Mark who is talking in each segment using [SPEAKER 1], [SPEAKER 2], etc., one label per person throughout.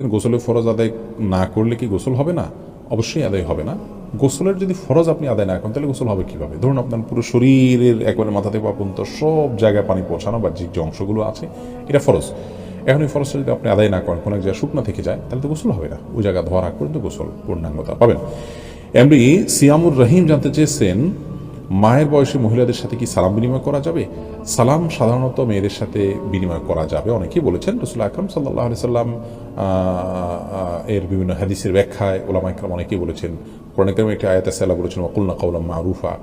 [SPEAKER 1] গোসলের ফরজ আদায় না করলে কি গোসল হবে না? অবশ্যই আদায় হবে না। গোসলের যদি ফরজ আপনি আদায় না করেন, তাহলে গোসল হবে কীভাবে? ধরুন আপনার পুরো শরীরের একবারে মাথা থেকে পর্যন্ত সব জায়গায় পানি পৌঁছানো বা যে অংশগুলো আছে, এটা ফরজ। এখন এই ফরজটা যদি আপনি আদায় না করেন, কোনো এক জায়গায় শুকনো থেকে যায়, তাহলে তো গোসল হবে না। ওই জায়গা ধোয়ার আগ পর্যন্ত গোসল পূর্ণাঙ্গতা পাবেন। এমনি সিয়ামুর রহিম জানতে চেয়েছেন মায়ের বয়সী মহিলাদের সাথে কি সালাম বিনিময় করা যাবে? সালাম সাধারণত মেয়েদের সাথে বিনিময় করা যাবে। অনেকেই বলেছেন রসুল আকরম সাল্লাহ সাল্লাম এর বিভিন্ন হাদিসের ব্যাখ্যায় ওলামা ইকরাম অনেকেই বলেছেন। কোরআন একটি আয়াত আল্লাহ বলেছেন অকুল্লা কাউলাম মারুফা।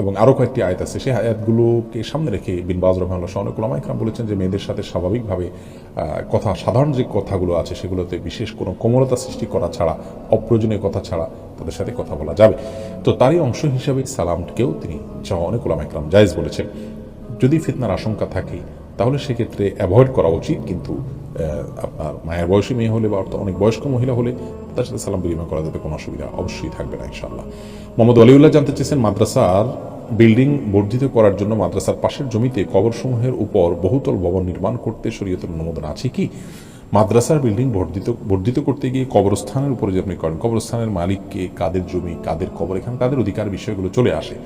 [SPEAKER 1] এবং আরও কয়েকটি আয়াত আছে। সেই আয়াতগুলোকে সামনে রেখে বিন বাজ রহমাল্লাহ সহ অনেক ওলামা ইকরাম বলেছেন যে, মেয়েদের সাথে স্বাভাবিকভাবে কথা, সাধারণ যে কথাগুলো আছে, সেগুলোতে বিশেষ কোনো কোমলতা সৃষ্টি করা ছাড়া, অপ্রয়োজনীয় কথা ছাড়া তাদের সাথে কথা বলা যাবে। তো তারই অংশ হিসাবে সালামকেও তিনি চাওয়া অনেক ওলামা ইকরাম জায়েজ বলেছেন। যদি ফিতনার আশঙ্কা থাকে তাহলে সেক্ষেত্রে অ্যাভয়েড করা উচিত, কিন্তু আপনার মায়ের বয়সী মেয়ে হলে বা অর্থাৎ অনেক বয়স্ক মহিলা হলে তার সাথে সালাম বিনিময় করা যাতে কোনো অসুবিধা অবশ্যই থাকবে না ইনশাল্লাহ মোহাম্মদ আলিউল্লাহ জানতে চেয়েছেন, মাদ্রাসার বিল্ডিং বর্ধিত করার জন্য মাদ্রাসার পাশের জমিতে কবরসমূহের উপর বহুতল ভবন নির্মাণ করতে শরীয়তের অনুমোদন আছে কি? মাদ্রাসার বিল্ডিং বর্ধিত বর্ধিত করতে গিয়ে কবরস্থানের উপরে যে আপনি করেন, কবরস্থানের মালিককে কাদের জমি, কাদের কবর, এখানে কাদের অধিকার বিষয়গুলো চলে আসে।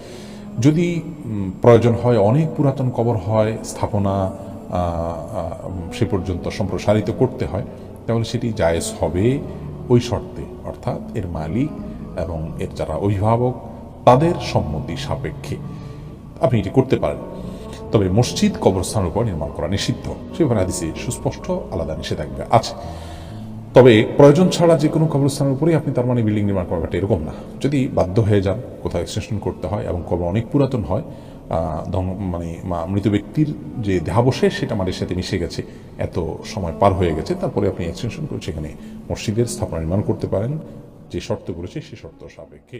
[SPEAKER 1] যদি প্রয়োজন হয়, অনেক পুরাতন কবর হয়, স্থাপনা সে পর্যন্ত সম্প্রসারিত করতে হয়, তাহলে সেটি জায়েজ হবে ওই শর্তে। অর্থাৎ এর মালিক এবং এর যারা অভিভাবক, তাদের সম্মতি সাপেক্ষে আপনি এটি করতে পারেন। তবে মসজিদ, কবরস্থানের উপর নির্মাণ করা নিষিদ্ধ। সেভাবে হাদিসে সুস্পষ্ট, আলাদা নিষেধাজ্ঞা আছে। তবে প্রয়োজন ছাড়া যে কোনো কবরস্থানের উপরেই আপনি তার মানে বিল্ডিং নির্মাণ করবেন এরকম না। যদি বাধ্য হয়ে যান, কোথাও এক্সটেনশন করতে হয় এবং কবর অনেক পুরাতন হয় মানে মৃত ব্যক্তির যে দেহাবশেষ সেটা মাটির সাথে মিশে গেছে, এত সময় পার হয়ে গেছে, তারপরে আপনি এক্সটেনশন করে সেখানে মসজিদের স্থাপনা নির্মাণ করতে পারেন। যে শর্ত করেছে সে শর্ত সাপেক্ষে।